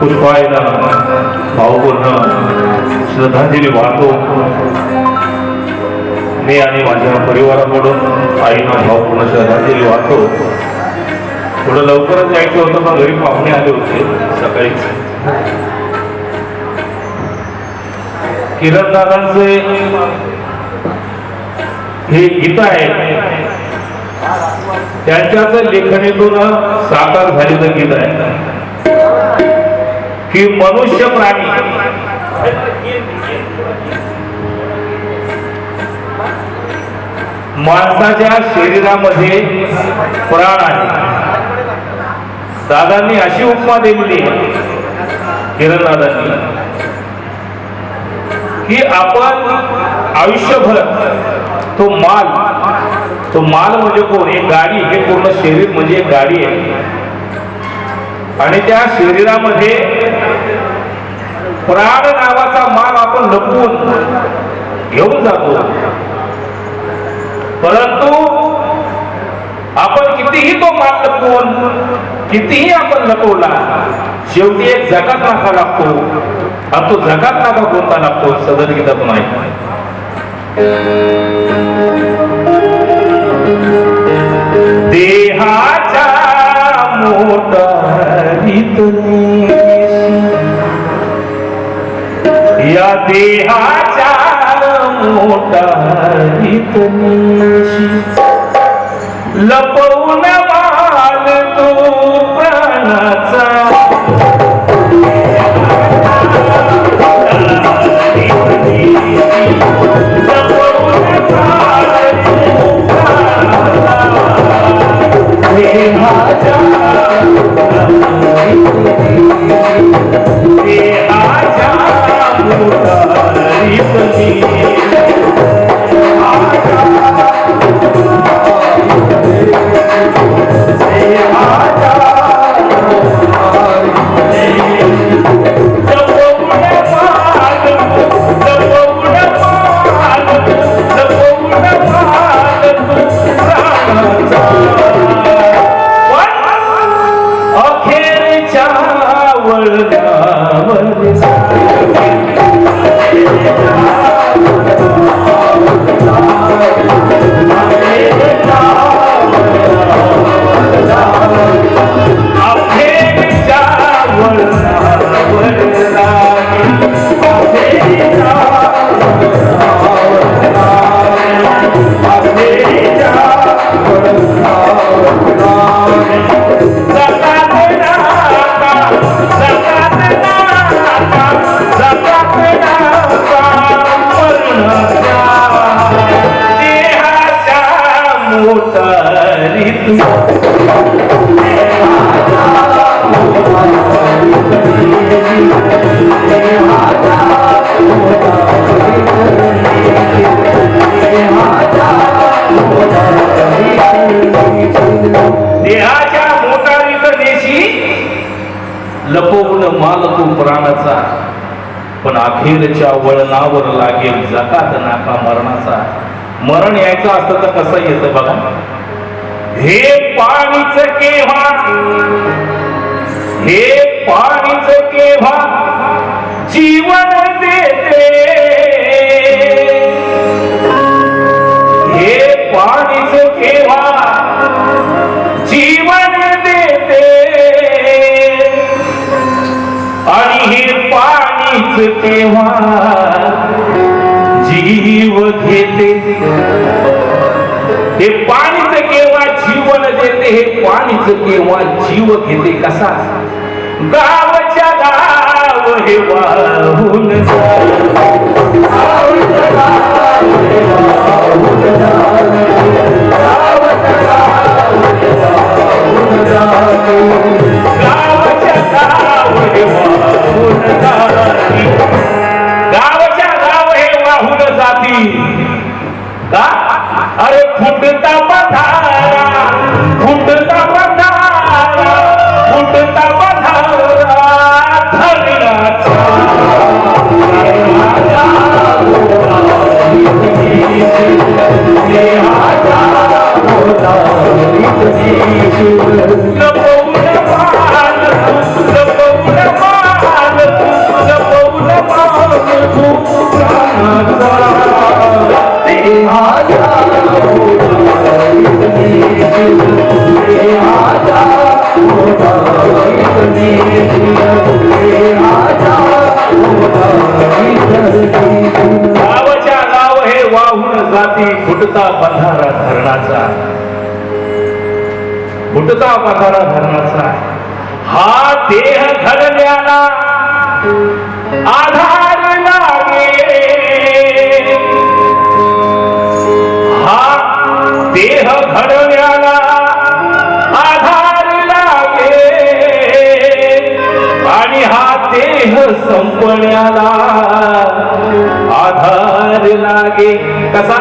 पुष्पायला भावपूर्ण श्रद्धांजली वाहतो. मी आणि माझ्या परिवाराकडून आईना भावपूर्ण श्रद्धांजली वाहतो. थोडं लवकरच जायचं होतं पण घरी पाहुणे आले होते सकाळीच किरण दादांचे हे गीत आहे. त्यांच्याच लेखणीतून साकार झालेलं गीत आहे. की मनुष्य प्राणी. माणसाच्या शरीरामध्ये प्राण आहे. दादांनी अशी उपमा दिलेली किरण दादांनी की आपण आयुष्यभर तो माल तो माल म्हणजे कोण? एक गाडी हे पूर्ण शरीर म्हणजे एक गाडी आहे. आणि त्या शरीरामध्ये प्राण नावाचा माल आपण लपवून घेऊन जातो. परंतु आपण कितीही तो माल लपवून कितीही आपण लपवला शेवटी एक जगात नाका लागतो. आणि तो जगात नाका कोणता लागतो सदर गीतात नाही. देहा या मोठा मोटारीत लपवून वाल तो प्राणाचा अखेरच्या वळणावर देहाच्या मोटारीत देशी लपवून माल प्राणाचा. पण अखेरच्या वळणावर लागेल जकात नाका मरणाचा. मरण यायचं असतं तर कसं येतं बघा? हे पाणीच केव्हा? हे पाणीच केव्हा? जीवन देते. हे पाणीच केव्हा? जीवन देते. आणि हे पाणीच केव्हा? जीव घेते. हे पाणी घेते हे पाणीच केव्हा जीव घेते कसा? गावच्या गाव हे वाहून गावच्या गाव हे वाहून जाती. का? अरे फुटता पथारा फुटता पथारा फुटता पथारा धरणाचा. फुटता बंधारा धरणाचा. फुटता बंधारा धरणाचा. हा देह घडल्याला आधार लागे हा देह घडल्याला आधार लागे आणि हा देह संपण्याला आधार लागे कसा?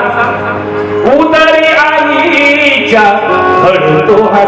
घडतो हा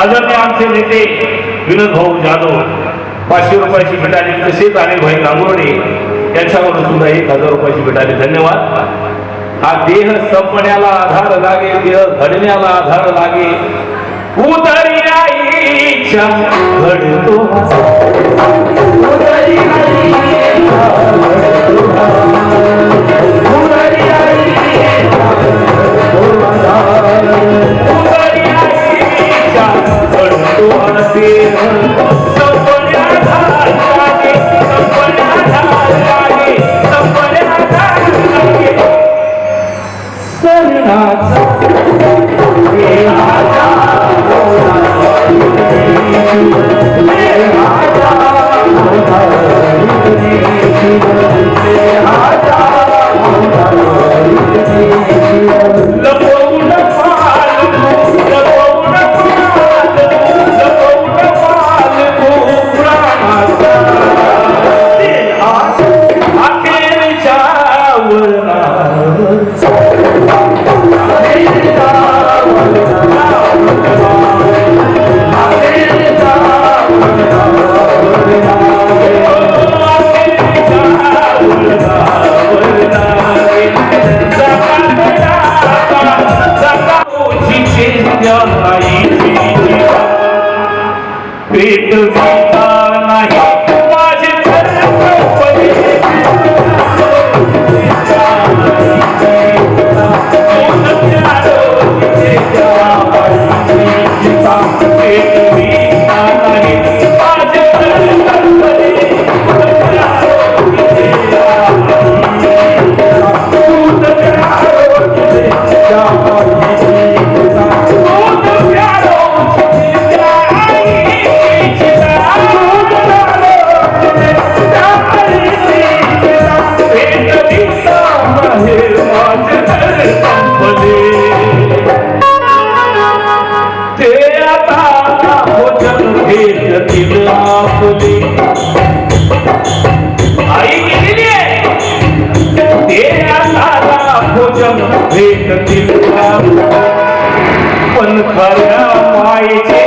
आदरणीय आमचे नेते विनोद भाऊ जाधव पाचशे रुपयाची भेटाली तसेच आणि भाई गांगुर्डे यांच्याकडून सुद्धा एक हजार रुपयाची भेटाली धन्यवाद. हा देह संपण्याला आधार लागे देह घडण्याला आधार लागे उदरी घडतो. भेटतील आपले. पण खऱ्या मायेचे